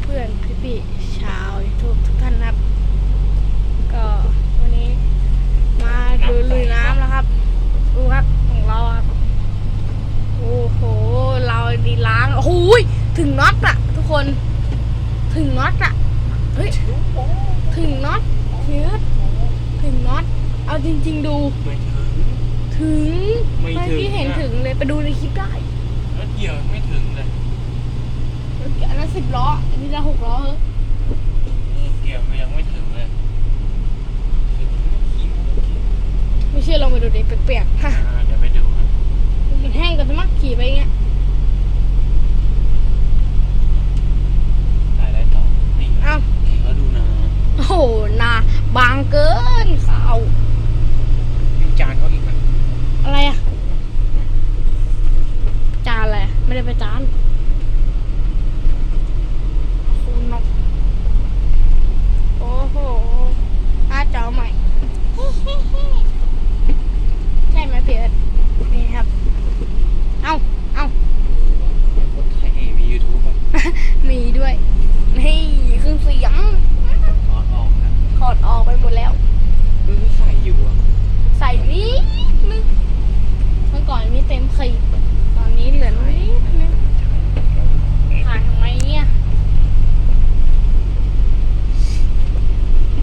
เพื่อนๆพี่ๆชาวทุกทุกท่านนะครับ ก็วันนี้มาดูลุยน้ำแล้วครับดูครับของเราครับโอ้โหเราดีล้างโอ้โหยถึงน็อตอะทุกคน ถึงน็อตอะเฮ้ยถึงน็อตเชือถึงน็อตเอาจริง ๆ ดูไม่ถึงถึงไม่ถึงพี่เห็นอะถึงเลยไปดูในคลิปได้แล้วเกี่ยวไม่ถึงเลยอันนั้น สิบล้ออันนี้ละหกล้อเฮ้ยเกี่ยวมันยังไม่ถึงเลยถึงขี้มูกขี้ไม่เชื่อลองไปดูดิเปียกๆฮะอ่าเดี๋ยวไปดูครับมันแห้งกันจะมักขี่ไปอย่างเงี้ยถ่ายอะไรต่อนี่เอ้านี่ก็ดูนะโอ้โหนาบางเกินข่าวยังจานเขาอีกนะอะไรอะจานอะไรอะไม่ได้ไปจานโอ้โหนกโอ้โหหน้าจอใหม่ ใช่ไหมเพียรนี่ครับ เอ้า เอ้า คนไทยมียูทูบอะ มีด้วย นี่เครื่องเสียง ถอดออกนะ ถอดออกไปหมดแล้ว เออใส่อยู่อะ ใส่นิดนึงเมื่อก่อนมีเต็มขีดตอนนี้เหลือนิดนึงถ่ายทำไมเนี่ย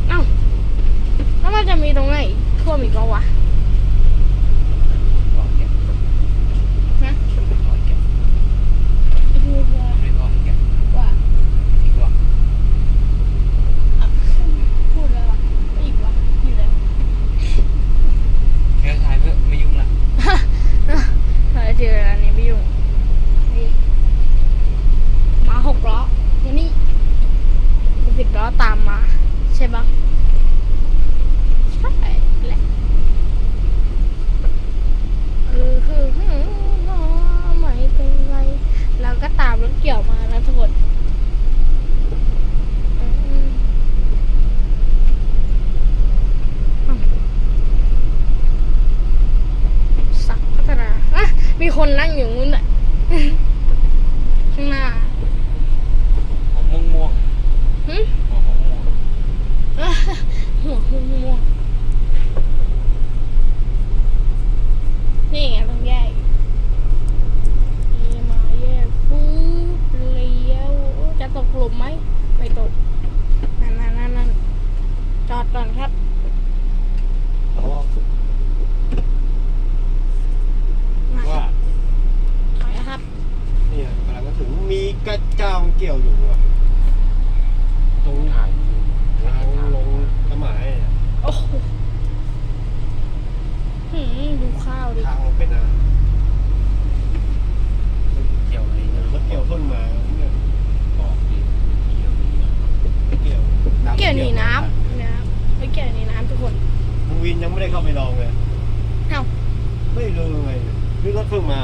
เอ้าแล้วมันจะมีตรงไหนอีกท่วมอีกแล้ววะ ถอดแกะ นะ ถอดแกะ ไปดูเพื่อ ไม่ถอดแกะ ว่า อีกว่า อะพูดแล้ววะอีกวะอยู่แล้ว แค่ถ่ายเพื่อไม่ยุ่งละ เฮ้ยเจออันนี้ไม่ยุ่งนี่มาหกล้อวันนี้สิบล้อตามมา ใช่ปะใช่แหละเออฮึ่มไม่เป็นไรเราก็ เกี่ยวมานะทุกคนอืมดสักพัฒนาอะมีคนนั่งหน้า ผมม่วงม่วง หึ ๆผมม่วงม่วง หัวม่วงม่วงนี่ไงต้องแยกนี่มาแยกปุ๊บเลี้ยวจะตกหลุมไหมไม่ตกนั่นนั่นนั่นนั่นจอดก่อนครับ อ๋อ มาค ว่า รับถอยครับ เนี่ยกำลังจะถึงมีกระเจ้าเกี่ยวอยู่อะตรง ถ่าย ทางลงสมัยอะ โอ้โหหืมดูข้าวดิ ทางมันเป็นอะไร เกี่ยวอะไรนะ รถเกี่ยวต้นมาเนี่ย บอกดิเกี่ยวดีนะ รถเกี่ยวำ เกี่ยวหนีน้ำนะครับไม่เกี่ยวหนีน้ำทุกคน ลุงวินยังไม่ได้เข้าไปลองเลย เอ้า ไม่รู้ยังไง นี่รถเพิ่งมา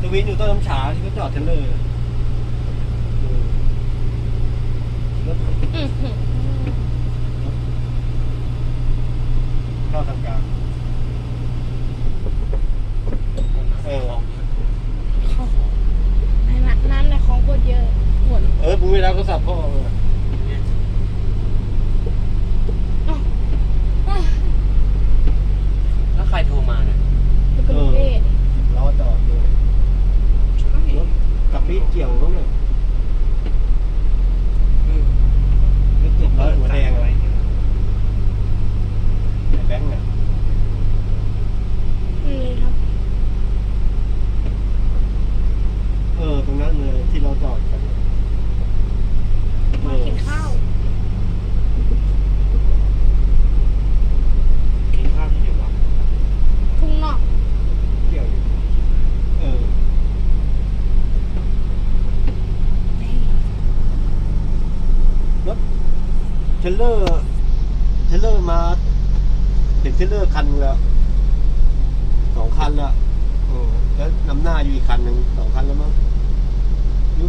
ลุงวินอยู่ต้นน้ำฉาที่เขาจอดเทรลเลอร์อะอืมรถอือหือเข้าทางกลางเออเข้าในน้ำน้ำในคลองโคตรเยอะหมดเออบุ้ยแล้วก็สับพ่อมา แล้วใครโทรมาเนี่ย แล้วก็ลูกเอ๊ะ ล้อจอดด้วยรถกับปีเกี่ยวแล้วเนี่ย รถติดร้อยหัวแดงอะไรแบงค์อะ นี่ครับ เออ ตรงนั้นเลยที่เราจอดกันเนี่ยเอ มา อ กินข้าว กินข้าวที่ไหนวะ ทุ่งนอก เกี่ยวอยู่เออ รถเทร ลเลอร์เทลเลอร์มาติดเทลเลอร์คันแล้วสองคันแล้วเออแล้วนำหน้าอยู่อีกคันหนึ่งสองคันแล้วมั้งยุ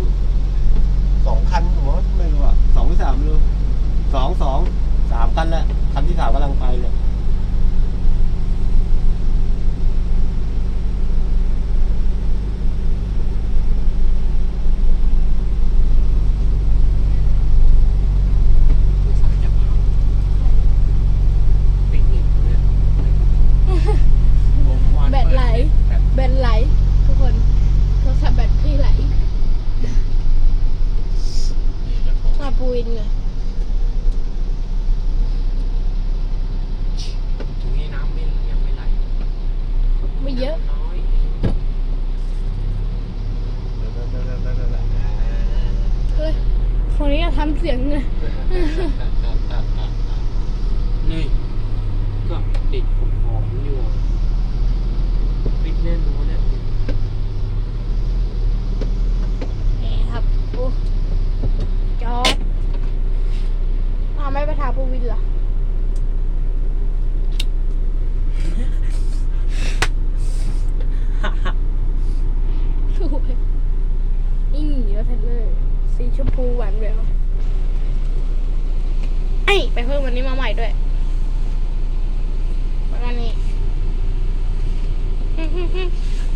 สองคันผมว่าไม่รู้อะสองหรือสามไม่รู้สองสอง ไม่เยอะ เฮ้ยคนนี้จะทำเสียงเลยนี่ก็ติดกผมหอมอยู่ เทนเลยสีชมพูหวานแหววไอยไปเพิ่มวันนี้มาใหม่ด้วยประมาณนี้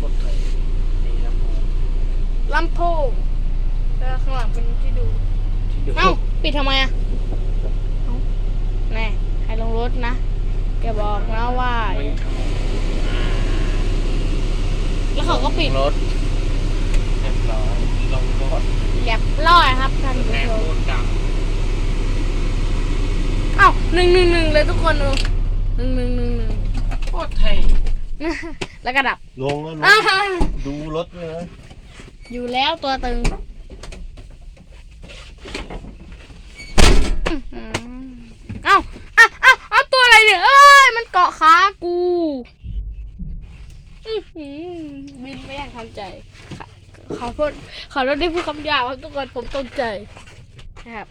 กดเลยนี่ลำโพงลำโพงแล้วข้างหลังเป็นที่ดูที่ดูเอ้าปิดทำไมอะเอ้าแน่ให้ลงรถนะแกบอกนะว่าไม่เข้าแล้วเขาก็ปิดรถเรียบร้อย ลงรถเรียบร้อยครับท่านผู้แรงชมพูดดังเอ้าหนึ่งหนึ่งหนึ่งเลยทุกคนดูหนึ่งหนึ่งหนึ่งหนึ่ง โคตรเท่แล้วก็ดับลงแล้วลอ้างวดูรถเลยนะอยู่แล้วตัวตึงอื้อหือเอ้าเอ้าเอ้าเอาตัวอะไรเนี่ย เอ้ย มันเกาะขากู อื้อหือบินไม่อยากทำใจ ขอโทษขอโทษที่พูดคำหยาบครับทุกคนผมตกใจนะครับ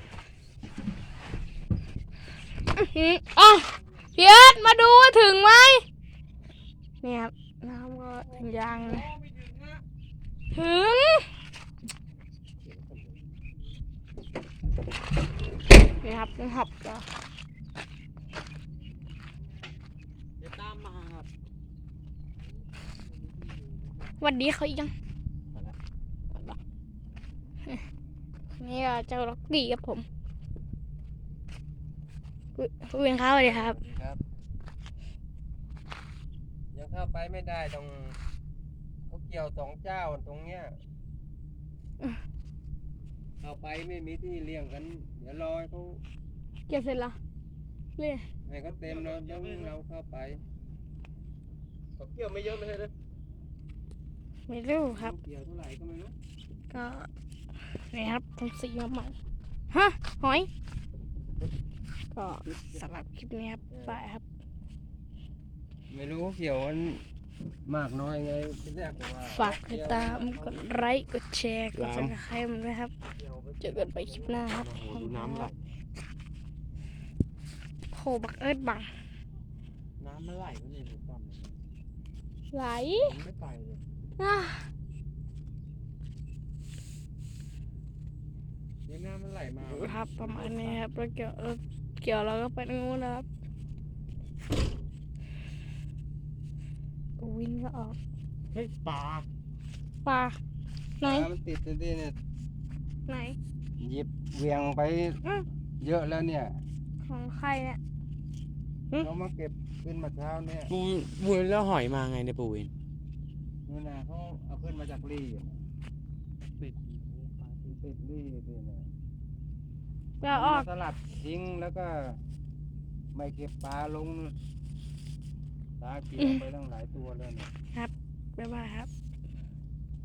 อื้อหืออ๋อเพียรมาดูว่าถึงไหมเนี่ยครับน้ำก็ถึงยังถึงนี่ครับต้องหับก็จะตามมาครับหวันดีเขาอีกยัง นี่ก็เจ้าล็อกดีกับผมอุ๊ยคุณเวียนข้าวเลยครับ ครับ ยังเข้าไปไม่ได้ตรงเขาเกี่ยวสองเจ้าตรงเนี้ยอืมเข้าไปไม่มีที่เลี้ยงกัน เดี๋ยวรอให้เขาเก็บเสร็จแล้วเรียให้เขาเต็มแล้วเดี๋ยวเราเข้าไปเขาเกี่ยวไม่เยอะไม่ใช่เลยไม่รู้ครับ เกี่ยวเท่าไหร่ก็ไม่รู้ก็ นี่ครับทำสีมาใหม่ฮะหอย ก็สำหรับคลิปนี้ครับบายครับ ไม่รู้เกี่ยวมันมากน้อยไงที่แรกก็ว่าฝากติดตามกดไลค์กดแชร์กดซับสไครต์ด้วยครับ เจอกันไปคลิปหน้าครับโอ้โหดูน้ำไหลโหบักเอิดบังน้ำมันไหลมันเลยต่ำไหลมันไม่ไปเลย อะ นี่น้ำมันไหลมาครับประมาณนี้ครับแล้วเกี่ยวเออเกี่ยวเราก็ไปตรงนู้นนะครับวินก็ออกเฮ้ยปลาปลาไหนน้ำมันติดที่เนี่ยไหนหยิบเวียงไปอืมเยอะแล้วเนี่ย ของใครเนี่ยเขามาเก็บขึ้นมาเช้าเนี่ยปูปูแล้วหอยมาไงเนี่ยปูวินนู่นน่ะเขาเอาขึ้นมาจากรี่อะปิดติดรี่นี่นะ ไปเอาออก สลัดทิ้งแล้วก็ ไม่เก็บปลาลงตาเกี่ยวไปตั้งหลายตัวแล้วเนี่ยบ๊ายบายครับ